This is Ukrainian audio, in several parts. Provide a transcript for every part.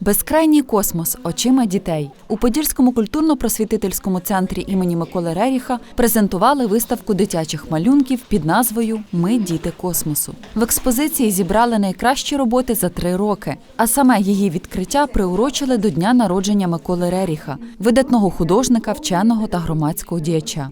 Безкрайній космос очима дітей у Подільському культурно-просвітительському центрі імені Миколи Реріха презентували виставку дитячих малюнків під назвою Ми діти космосу. В експозиції зібрали найкращі роботи за три роки, а саме її відкриття приурочили до дня народження Миколи Реріха, видатного художника, вченого та громадського діяча.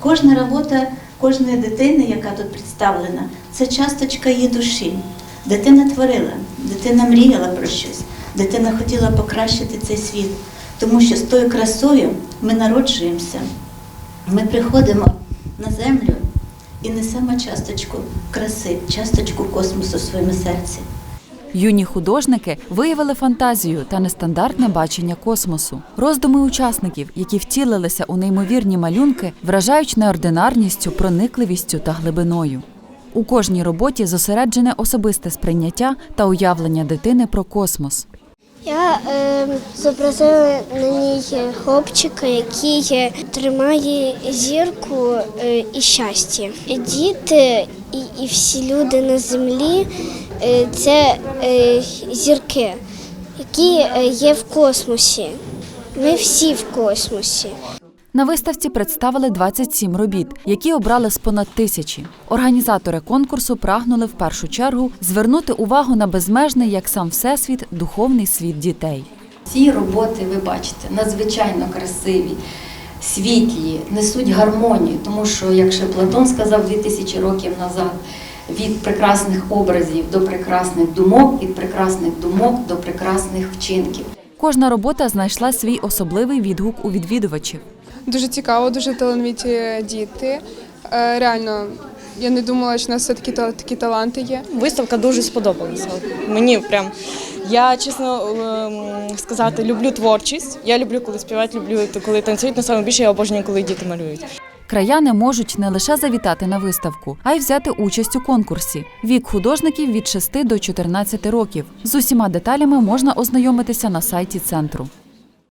Кожна робота кожної дитини, яка тут представлена, це часточка її душі. Дитина творила, дитина мріяла про щось, дитина хотіла покращити цей світ, тому що з тою красою ми народжуємося, ми приходимо на землю і несемо часточку краси, часточку космосу в своєму серці. Юні художники виявили фантазію та нестандартне бачення космосу. Роздуми учасників, які втілилися у неймовірні малюнки, вражають неординарністю, проникливістю та глибиною. У кожній роботі зосереджене особисте сприйняття та уявлення дитини про космос. Я е, зобразила на ній хлопчика, який тримає зірку е, і щастя. Діти і, і всі люди на землі е, це е, зірки, які е, є в космосі. Ми всі в космосі. На виставці представили 27 робіт, які обрали з понад тисячі. Організатори конкурсу прагнули в першу чергу звернути увагу на безмежний, як сам всесвіт, духовний світ дітей. Ці роботи, ви бачите, надзвичайно красиві, світлі, несуть гармонію, тому що, як ще Платон сказав 2000 років назад, від прекрасних образів до прекрасних думок, від прекрасних думок до прекрасних вчинків. Кожна робота знайшла свій особливий відгук у відвідувачів. Дуже цікаво, дуже талановиті діти. Е, Реально, я не думала, що у нас все такі та- такі таланти є. Виставка дуже сподобалася. Мені прям я чесно ем, сказати, люблю творчість. Я люблю, коли співають, люблю коли танцюють. На саме більше я обожнюю, коли діти малюють. Краяни можуть не лише завітати на виставку, а й взяти участь у конкурсі. Вік художників від 6 до 14 років. З усіма деталями можна ознайомитися на сайті центру.